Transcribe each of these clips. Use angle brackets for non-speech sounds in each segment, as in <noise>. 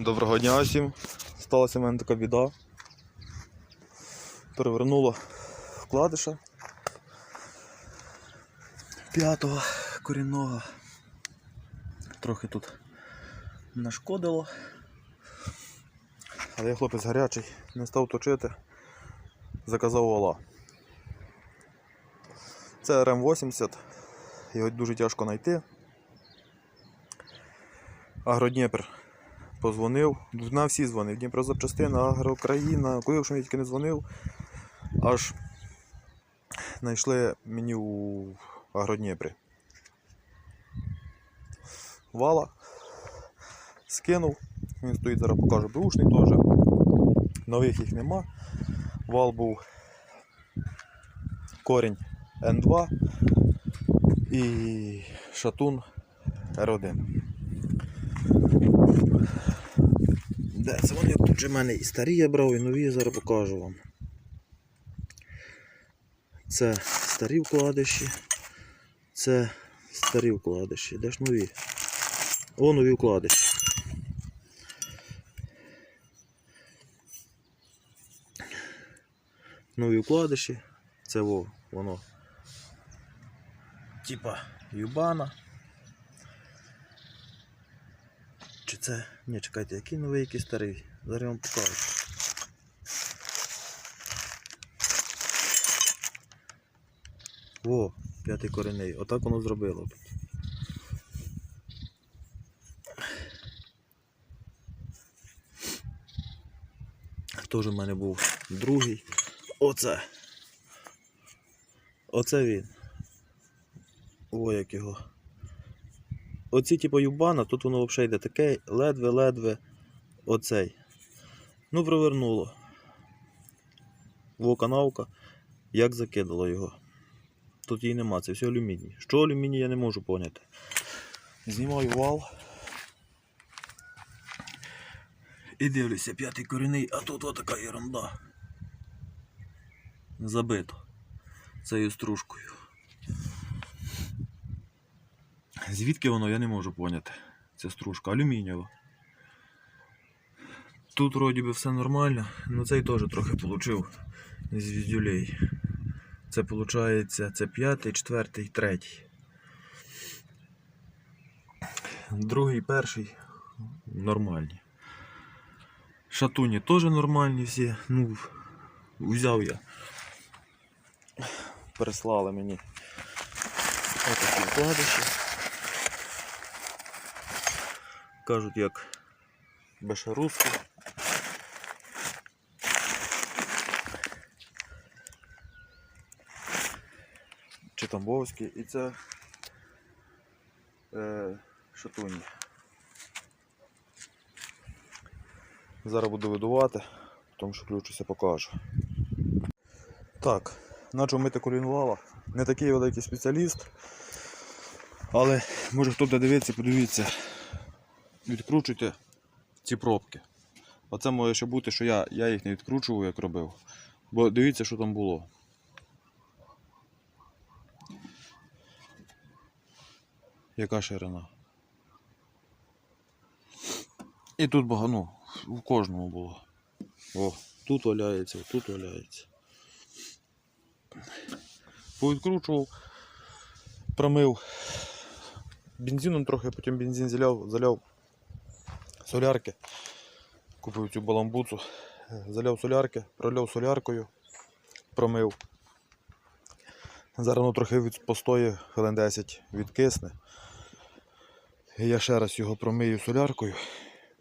Доброго дня всім. Сталася в мене така біда. Перевернула вкладиша п'ятого корінного. Трохи тут нашкодило. Але я хлопець гарячий, не став точити, заказав вала. Це РМ-80, його дуже тяжко знайти. Агродніпр позвонив, на всі дзвонив, Дніпрозапчастина, Агрокраїна, куди що мені тільки не дзвонив, аж знайшли мені у Агродніпрі. Вала, скинув, він стоїть, зараз покажу, бушний теж. Нових їх нема. Вал був корінь Н2 і шатун R1. Де це вони тут же в мене і старі я брав, і нові я зараз покажу вам. Це старі вкладиші. Це старі вкладиші. Де ж нові? О, нові вкладиші. Нові вкладиші. Це во, воно. Типа Юбана. Чи це. Ні, чекайте, який новий, який старий. Зараз я вам покажу. Во, п'ятий коренний. Отак воно зробило. Теж в мене був другий. Оце. Оце він. О, як його. Оці типу юбана, тут воно взагалі йде таке, ледве-ледве оцей. Ну, провернуло. Во канавка, як закидало його. Тут її нема, це все алюміній. Що алюміній я не можу поняти. Знімаю вал. І дивлюся, п'ятий корінний, а тут отака ерунда. Забито. Цією стружкою. Звідки воно, я не можу поняти. Ця стружка алюмінієва. Тут вроді би все нормально, але цей теж трохи получив з віздюлей. Це виходить, це п'ятий, четвертий, третій. Другий, перший нормальні. Шатуні теж нормальні всі. Ну, взяв я. Переслали мені отакі вкладиші. Кажуть, як бешаруску. Чи Тамбовський. І це е, шатуні. Зараз буду видувати, тому що включуся покажу. Так, почав мити колінвала. Не такий великий спеціаліст. Але може хто буде дивитися, подивіться, відкручуйте ці пробки. Оце може ще бути, що я, я їх не відкручував, як робив. Бо дивіться, що там було. Яка ширина. І тут багато, ну, у кожному було. О, тут валяється, тут валяється. Повідкручував, промив бензином трохи, потім бензин заляв, заляв солярки. Купив цю баламбуцу, заляв солярки, проляв соляркою, промив. Зараз воно трохи від постоє, хвилин 10 відкисне. Я ще раз його промию соляркою,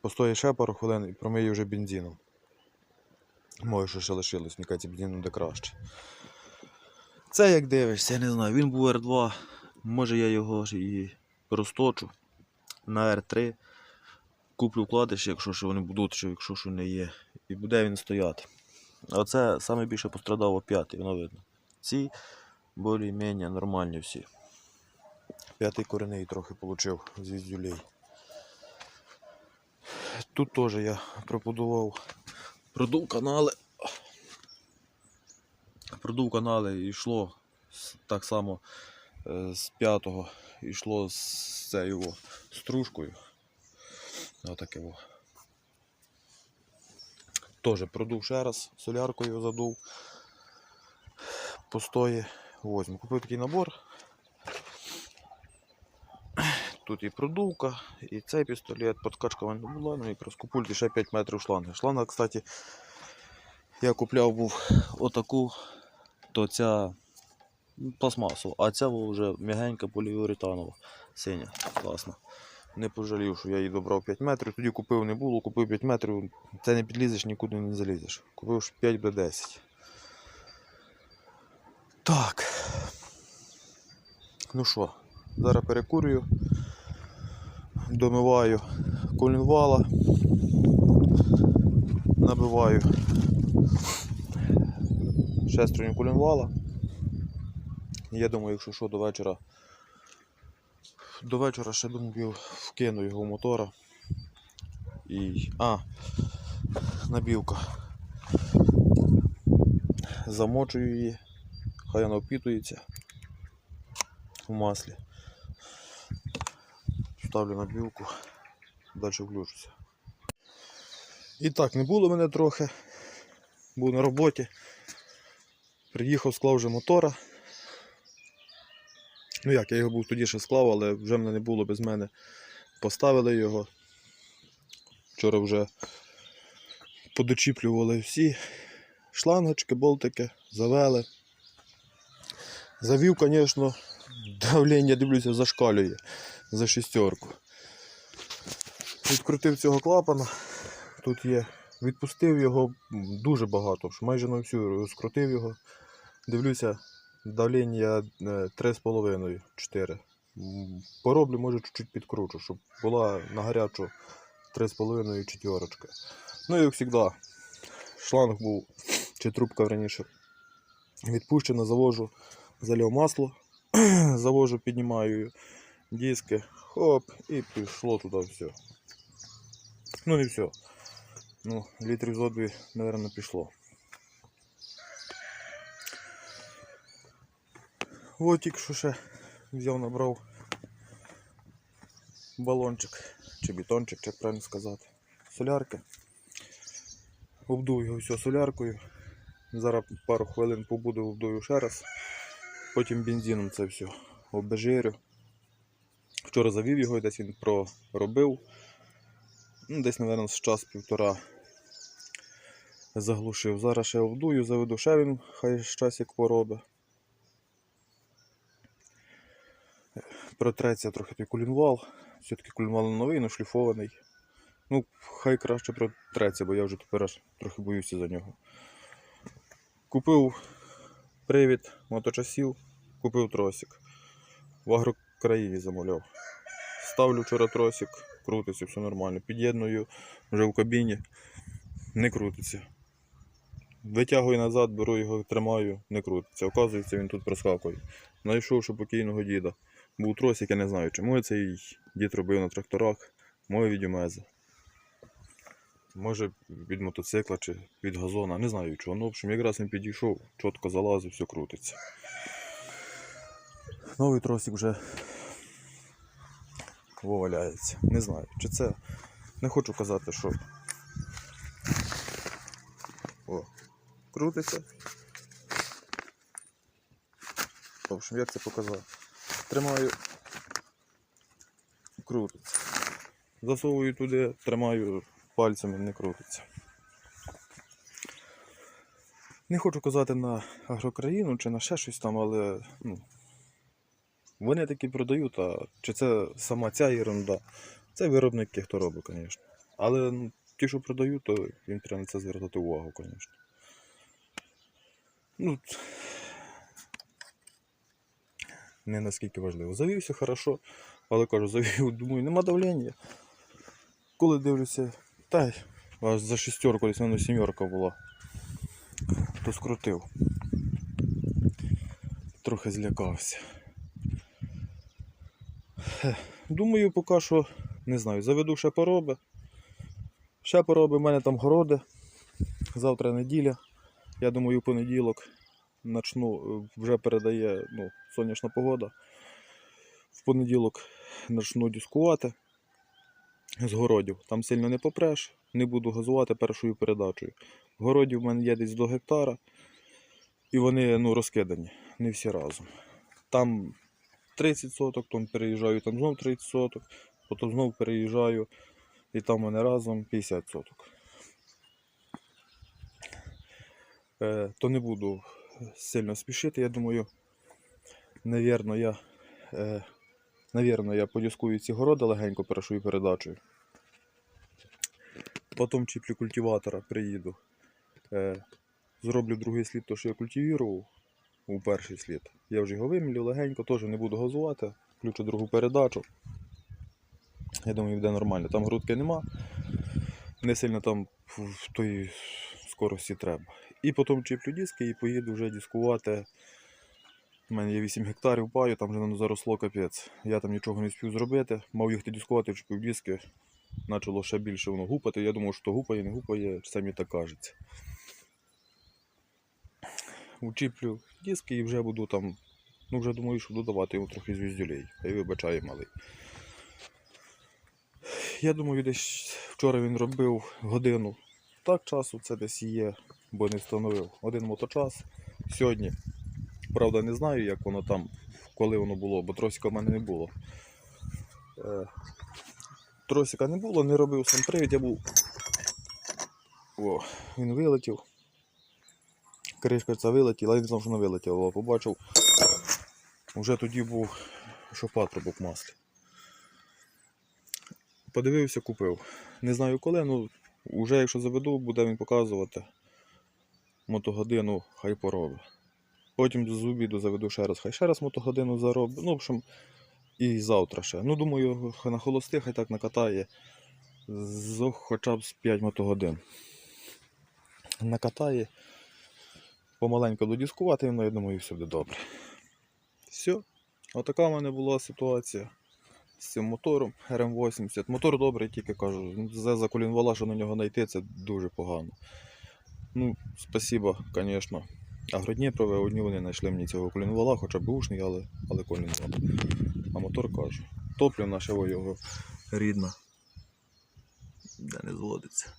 постоє ще пару хвилин і промию вже бензином. Може, що ще лишилось, мені кажеться, бензином буде краще. Це як дивишся, я не знаю, він був R2, може я його і розточу на R3. Куплю вкладиш, якщо що вони будуть, чи якщо що не є. І буде він стояти. А це саме більше пострадав п'ятий, воно видно. Ці більш-менш нормальні всі. П'ятий коренний трохи отримав з віздюлей. Тут теж я пробудував, продув канали. Продув канали і йшло так само е, з п'ятого йшло з цією стружкою. Отаке во. Теж продув ще раз, соляркою задув. Постої. Возьму. Купив такий набор. Тут і продувка, і цей пістолет, подкачка мене була, ну і проскопульт, і ще 5 метрів шланги. Шланга, кстати, я купляв був отаку, то ця пластмасова, а ця вже м'ягенька поліуретанова, синя, класна. Не пожалів, що я її добрав 5 метрів, тоді купив не було, купив 5 метрів, це не підлізеш, нікуди не залізеш. Купив 5 до 10. Так. Ну що, зараз перекурюю, домиваю колінвала, набиваю шестерню колінвала. Я думаю, якщо що, до вечора. До вечора ще думаю, вкину його мотора. І. А, набівка. Замочую її, хай вона впітується в маслі. Ставлю набівку, далі включуся. І так, не було мене трохи. Був на роботі. Приїхав, склав вже мотора. Ну як, я його був тоді ще склав, але вже мене не було без мене. Поставили його. Вчора вже подочіплювали всі шлангочки, болтики, завели. Завів, звісно, давлення, дивлюся, зашкалює за шістерку. Відкрутив цього клапана. Тут є. Відпустив його дуже багато, майже на всю скрутив його. Дивлюся, давлення е, 3,5-4. Пороблю, може чуть-чуть підкручу, щоб була на гарячу 3,5 четверочка. Ну і як завжди, шланг був, чи трубка раніше відпущена, завожу, залив масло, <clears throat> завожу, піднімаю диски, хоп, і пішло туди все. Ну не все. Ну, літрів зо дві, мабуть, пішло. От тільки що ще взяв, набрав балончик чи бетончик, чи правильно сказати. Солярки. Обдую його все соляркою. Зараз пару хвилин побуду, обдую ще раз. Потім бензином це все обезжирю. Вчора завів його, десь він проробив. Ну, десь, мабуть, з час-півтора заглушив. Зараз ще обдую, заведу ще він, хай часик поробить. Протреться трохи той кулінвал. Все-таки кулінвал новий, але шліфований. Ну, хай краще протреться, бо я вже тепер трохи боюся за нього. Купив привід моточасів, купив тросик. В агрокраїві замовляв. Ставлю вчора тросик, крутиться, все нормально. Під'єдную вже в кабіні, не крутиться. Витягую назад, беру його, тримаю, не крутиться. Оказується, він тут проскакує. Знайшовши покійного діда. Був тросик, я не знаю, чому цей дід робив на тракторах, моє від Юмези. Може від мотоцикла чи від газона, не знаю чого. Ну, в общем, якраз він підійшов, чітко залазив, все крутиться. Новий тросик вже валяється. Не знаю, чи це. Не хочу казати, що. О, крутиться. В общем, як це показати? Тримаю. Крутиться. Засовую туди, тримаю пальцями, не крутиться. Не хочу казати на агрокраїну чи на ще щось там, але ну, вони такі продають, а чи це сама ця ерунда, це виробники, хто робить, звісно. Але ну, ті, що продають, то їм треба на це звертати увагу, звісно. Ну, не наскільки важливо. Завівся хорошо, але кажу, завів, <laughs> думаю, нема давлення. Коли дивлюся, та аж за шістерку, десь воно сімерка була, то скрутив. Трохи злякався. Думаю, поки що, не знаю, заведу ще пороби. Ще пороби, в мене там городи. Завтра неділя. Я думаю, в понеділок начну, е, вже передає ну, сонячна погода. В понеділок почну дискувати. з городів. Там сильно не попреш, не буду газувати першою передачею. Городів в мене є десь до гектара, і вони ну, розкидані, не всі разом. Там 30 соток, потім переїжджаю, там знов 30 соток, потім знов переїжджаю, і там в мене разом 50 соток. Е, то не буду сильно спішити, я думаю, навірно, я, е, навірно, я подіскую ці городи легенько першою передачею. Потім чіплю культиватора, приїду. Е, зроблю другий слід, то що я культивірував у перший слід. Я вже його вимілю легенько, теж не буду газувати, включу другу передачу. Я думаю, буде нормально. Там грудки нема, не сильно там в тої скорості треба. І потім чіплю диски і поїду вже дискувати. У мене є 8 гектарів паю, там вже заросло капець. Я там нічого не встиг зробити. Мав їхати дискувати, вчепив диски. Почало ще більше воно гупати. Я думав, що гупає, не гупає, це мені так кажеться. Учіплю диски і вже буду там. Ну вже думаю, що додавати йому трохи звіздюлей. Хай вибачає малий. Я думаю, десь вчора він робив годину. Так часу це десь є, бо не встановив. Один моточас. Сьогодні. Правда, не знаю, як воно там, коли воно було, бо тросика в мене не було. Е, тросика не було, не робив сам привід, я був. О, він вилетів. Кришка ця вилетіла, я не знав, що вона вилетіла, а побачив. Вже тоді був, що патрубок маслі. Подивився, купив. Не знаю коли, ну вже якщо заведу, буде він показувати. Мотогодину хай поробить. Потім з обіду заведу ще раз, хай ще раз мотогодину заробить. Ну, в общем, і завтра ще. Ну, думаю, на холости хай так накатає з хоча б з 5 мотогодин. Накатає. Помаленько додіскувати, воно, я думаю, все буде добре. Все. Отака в мене була ситуація з цим мотором РМ80. Мотор добрий, тільки кажу. За колінвала, що на нього знайти, це дуже погано. Ну, спасибо, звісно. Агродніпрове, одні вони знайшли мені цього колінвала, хоча б ушний, але, але колінвал. А мотор каже. Топлю нашого його рідна. Де не зводиться.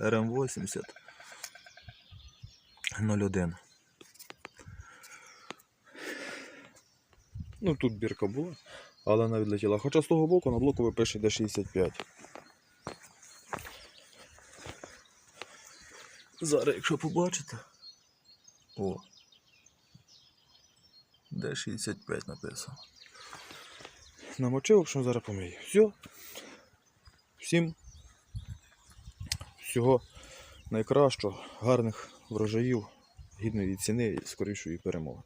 РМ80 01. Ну тут бірка була, але вона відлетіла. Хоча з того боку на блоку ви пише D65. Зараз, якщо побачите. О. Д65 написано. Намочив, в общем, зараз помию. Все. Всім всього найкращого, гарних врожаїв, гідної ціни і скорішої перемоги.